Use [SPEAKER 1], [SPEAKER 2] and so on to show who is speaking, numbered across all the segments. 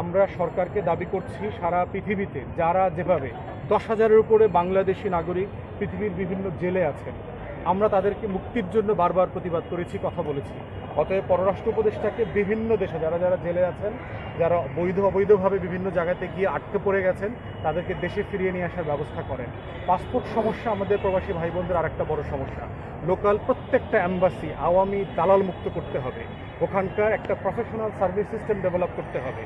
[SPEAKER 1] আমরা সরকারকে দাবি করছি সারা পৃথিবীতে, যারা যেভাবে দশ হাজারের উপরে বাংলাদেশি নাগরিক পৃথিবীর বিভিন্ন জেলে আছেন, আমরা তাদেরকে মুক্তির জন্য বারবার প্রতিবাদ করেছি, কথা বলেছি। অতএব পররাষ্ট্র উপদেষ্টাকে বিভিন্ন দেশে, যারা যারা জেলে আছেন, যারা বৈধ অবৈধভাবে বিভিন্ন জায়গাতে গিয়ে আটকে পড়ে গেছেন, তাদেরকে দেশে ফিরিয়ে নিয়ে আসার ব্যবস্থা করেন। পাসপোর্ট সমস্যা আমাদের প্রবাসী ভাই বোনদের আরেকটা বড় সমস্যা। লোকাল প্রত্যেকটা অ্যাম্বাসি আওয়ামী দালাল মুক্ত করতে হবে। ওখানকার একটা প্রফেশনাল সার্ভিস সিস্টেম ডেভেলপ করতে হবে।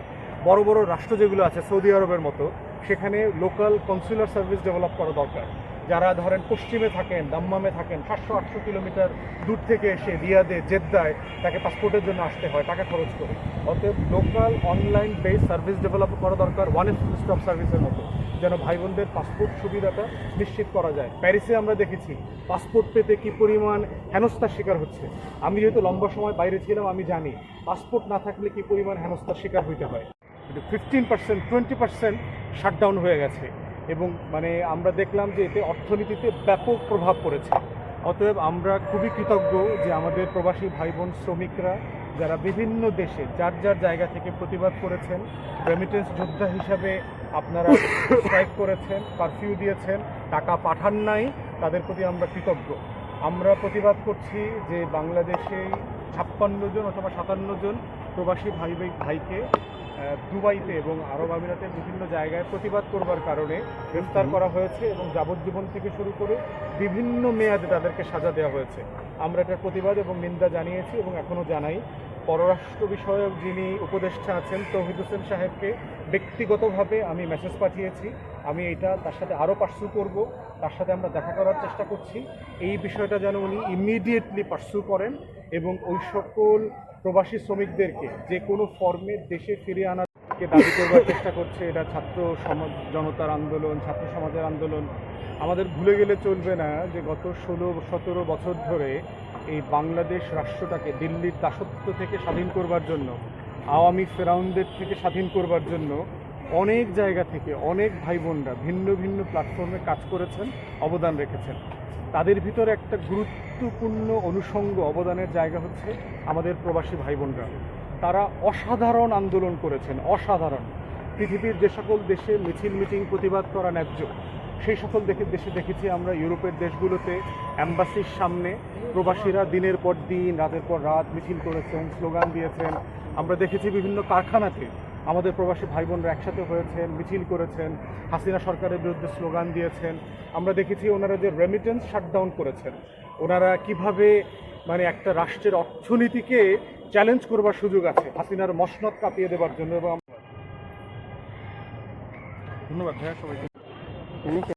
[SPEAKER 1] বড় বড় রাষ্ট্র যেগুলো আছে, সৌদি আরবের মতো, সেখানে লোকাল কনসুলার সার্ভিস ডেভেলপ করা দরকার। যারা ধরেন পশ্চিমে থাকেন, দাম্মামে থাকেন, সাতশো, আটশো কিলোমিটার দূর থেকে এসে রিয়াদে, জেদ্দায় তাকে পাসপোর্টের জন্য আসতে হয়, টাকা খরচ করে। অতএব local online base service develop করা দরকার ওয়ান স্টপ সার্ভিসের মতো, যেন ভাই বোনদের পাসপোর্ট সুবিধাটা নিশ্চিত করা যায়। প্যারিসে আমরা দেখেছি পাসপোর্ট পেতে কি পরিমাণ হেনস্থার শিকার হচ্ছে। আমি যেহেতু লম্বা সময় বাইরে ছিলাম, আমি জানি পাসপোর্ট না থাকলে কি পরিমাণ হেনস্থার শিকার হইতে হয়। Fifteen percent twenty percent shutdown হয়ে গেছে। এবং মানে আমরা দেখলাম যে এতে অর্থনীতিতে ব্যাপক প্রভাব পড়েছে। অতএব আমরা খুবই কৃতজ্ঞ যে আমাদের প্রবাসী ভাই বোন শ্রমিকরা, যারা বিভিন্ন দেশে যার যার জায়গা থেকে প্রতিবাদ করেছেন রেমিটেন্স যোদ্ধা হিসাবে আপনারা স্ট্রাইক করেছেন কারফিউ দিয়েছেন, টাকা পাঠান নাই, তাদের প্রতি আমরা কৃতজ্ঞ। আমরা প্রতিবাদ করছি যে বাংলাদেশে ছাপ্পান্ন জন অথবা সাতান্ন জন প্রবাসী ভাই ভাই ভাইকে দুবাইতে এবং আরব আমিরাতের বিভিন্ন জায়গায় প্রতিবাদ করবার কারণে গ্রেফতার করা হয়েছে এবং যাবজ্জীবন থেকে শুরু করে বিভিন্ন মেয়াদে তাদেরকে সাজা দেওয়া হয়েছে। আমরা এটার প্রতিবাদ এবং নিন্দা জানিয়েছি এবং এখনও জানাই পররাষ্ট্র বিষয়ক যিনি উপদেষ্টা আছেন তৌহিদ হোসেন সাহেবকে ব্যক্তিগতভাবে আমি মেসেজ পাঠিয়েছি। আমি এটা তার সাথে আরও পার্সু করব তার সাথে আমরা দেখা করার চেষ্টা করছি। এই বিষয়টা যেন উনি ইমিডিয়েটলি পার্সু করেন এবং ওই সকল প্রবাসী শ্রমিকদেরকে যে কোনো ফর্মে দেশে ফিরিয়ে আনাকে দাবি করবার চেষ্টা করছে, এটা ছাত্র সমাজ, জনতার আন্দোলন, ছাত্র সমাজের আন্দোলন, আমাদের ভুলে গেলে চলবে না যে গত ষোলো, সতেরো বছর ধরে এই বাংলাদেশ রাষ্ট্রটাকে দিল্লির দাসত্ব থেকে স্বাধীন করবার জন্য, আওয়ামী ফেরাউনদের থেকে স্বাধীন করবার জন্য অনেক জায়গা থেকে অনেক ভাই বোনরা ভিন্ন ভিন্ন প্ল্যাটফর্মে কাজ করেছেন, অবদান রেখেছেন। তাদের ভিতরে একটা গুরুত্বপূর্ণ অনুষঙ্গ অবদানের জায়গা হচ্ছে আমাদের প্রবাসী ভাই বোনরা তারা অসাধারণ আন্দোলন করেছেন, অসাধারণ। পৃথিবীর যে সকল দেশে মিছিল, মিটিং, প্রতিবাদ করা ন্যায্য, সেই সকল দেখে দেশে দেখেছি আমরা ইউরোপের দেশগুলোতে অ্যাম্বাসির সামনে প্রবাসীরা দিনের পর দিন, রাতের পর রাত মিছিল করেছেন, স্লোগান দিয়েছেন। আমরা দেখেছি বিভিন্ন কারখানাতে আমাদের প্রবাসী ভাই বোনরা একসাথে হয়েছেন, মিছিল করেছেন, হাসিনা সরকারের বিরুদ্ধে স্লোগান দিয়েছেন। আমরা দেখেছি ওনারা যে রেমিটেন্স শাটডাউন করেছেন। ওনারা কীভাবে মানে একটা রাষ্ট্রের অর্থনীতিকে চ্যালেঞ্জ করবার সুযোগ আছে, হাসিনার মসনত কাঁপিয়ে দেবার জন্য। এবং ধন্যবাদ ভাইয়া, সবাইকে।